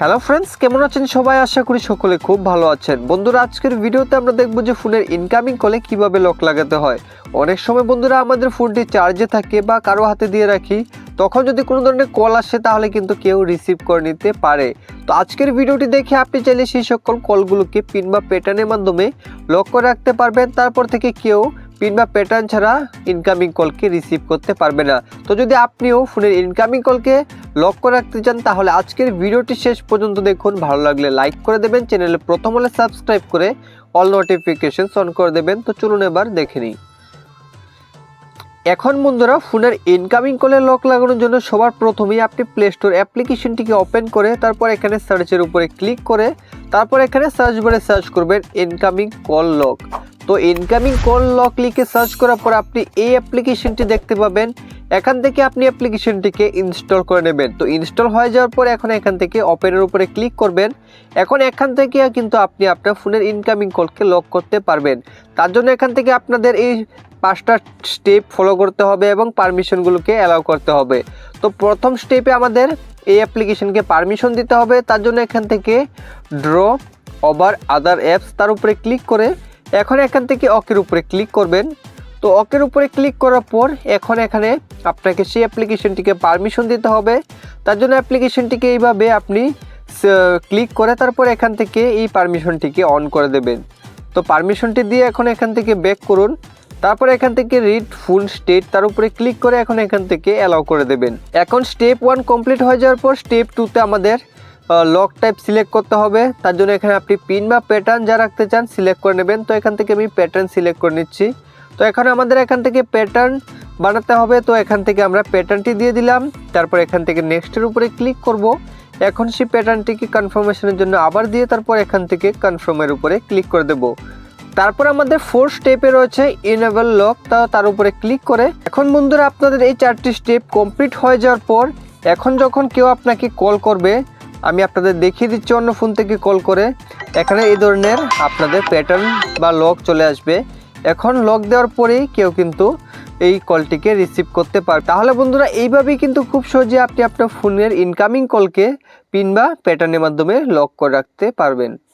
Hello friends কেমন আছেন সবাই? আশা করি সকলে খুব ভালো আছেন। বন্ধুরা, আজকের ভিডিওতে আমরা দেখব যে ফোনের ইনকামিং কলে কীভাবে লক লাগাতে হয়। অনেক সময় বন্ধুরা, আমাদের ফোনটি চার্জে থাকে বা কারও হাতে দিয়ে রাখি। তখন যদি কোনো ধরনের কল আসে, তাহলে কিন্তু কেউ রিসিভ করে নিতে পারে। তো আজকের ভিডিওটি দেখে আপনি চাইলে সেই সকল কলগুলোকে পিন বা প্যাটার্নের মাধ্যমে লক করে রাখতে পারবেন। তারপর থেকে কেউ পিন বা প্যাটার্ন ছাড়া ইনকামিং কলকে রিসিভ করতে পারবে না। তো যদি আপনিও ফোনের ইনকামিং কলকে লক করে রাখতে চান, তাহলে আজকের ভিডিওটি শেষ পর্যন্ত দেখুন। ভালো লাগলে লাইক করে দেবেন, চ্যানেলে প্রথম হলে সাবস্ক্রাইব করে অল নোটিফিকেশন অন করে দেবেন। তো চলুন এবার দেখে নিই। এখন বন্ধুরা, ফোনের ইনকামিং কলে লক লাগানোর জন্য সবার প্রথমেই আপনি প্লে স্টোর অ্যাপ্লিকেশনটিকে ওপেন করে, তারপর এখানে সার্চের উপরে ক্লিক করে, তারপর এখানে সার্চ বারে সার্চ করবেন ইনকামিং কল লক তো ইনকামিং কল লক লিখে সার্চ করার পর আপনি এই অ্যাপ্লিকেশনটি দেখতে পাবেন। এখান থেকে আপনি অ্যাপ্লিকেশনটিকে ইনস্টল করে নেবেন। তো ইনস্টল হয়ে যাওয়ার পর এখন এখান থেকে ওপেনের উপরে ক্লিক করবেন। এখন এখান থেকে কিন্তু আপনি আপনার ফোনের ইনকামিং কলকে লক করতে পারবেন। তার জন্য এখান থেকে আপনাদের এই পাঁচটা স্টেপ ফলো করতে হবে এবং পারমিশনগুলোকে অ্যালাউ করতে হবে। তো প্রথম স্টেপে আমাদের এই অ্যাপ্লিকেশনকে পারমিশন দিতে হবে। তার জন্য এখান থেকে ড্র ওভার আদার অ্যাপস তার উপরে ক্লিক করে এখন এখান থেকে অকের উপরে ক্লিক করবেন। তো অকের উপরে ক্লিক করার পর এখন এখানে আপনাকে সেই অ্যাপ্লিকেশনটিকে পারমিশন দিতে হবে। তার জন্য অ্যাপ্লিকেশনটিকে এইভাবে আপনি ক্লিক করে তারপর এখান থেকে এই পারমিশনটিকে অন করে দেবেন। তো পারমিশনটি দিয়ে এখন এখান থেকে ব্যাক করুন। তারপর এখান থেকে রিড ফুল স্টেট তার উপরে ক্লিক করে এখন এখান থেকে অ্যালাউ করে দেবেন। এখন স্টেপ ওয়ান কমপ্লিট হয়ে যাওয়ার পর স্টেপ টুতে আমাদের লক টাইপ সিলেক্ট করতে হবে। তার জন্য এখানে আপনি পিন বা প্যাটার্ন যা রাখতে চান সিলেক্ট করে নেবেন। তো এখান থেকে আমি প্যাটার্ন সিলেক্ট করে নিচ্ছি। তো এখন আমাদের এখান থেকে প্যাটার্ন বানাতে হবে। তো এখান থেকে আমরা প্যাটার্নটি দিয়ে দিলাম। তারপর এখান থেকে নেক্সটের উপরে ক্লিক করব। এখন সেই প্যাটার্নটিকে কনফার্মেশনের জন্য আবার দিয়ে তারপর এখান থেকে কনফার্মের উপরে ক্লিক করে দেব। তারপর আমাদের ফোর স্টেপে রয়েছে ইনেবল লক তা তার উপরে ক্লিক করে। এখন বন্ধুরা, আপনাদের এই চারটি স্টেপ কমপ্লিট হয়ে যাওয়ার পর, এখন যখন কেউ আপনাকে কল করবে আমি আপনাদের দেখিয়ে দিচ্ছি অন্য ফোন থেকে কল করে। এখানে এই ধরনের আপনাদের প্যাটার্ন বা লক চলে আসবে। এখন লক দেওয়ার পরেই কেউ কিন্তু এই কলটিকে রিসিভ করতে পারবে। তাহলে বন্ধুরা, এইভাবেই কিন্তু খুব সহজে আপনি আপনার ফোনের ইনকামিং কলকে পিন বা প্যাটার্নের মাধ্যমে লক করে রাখতে পারবেন।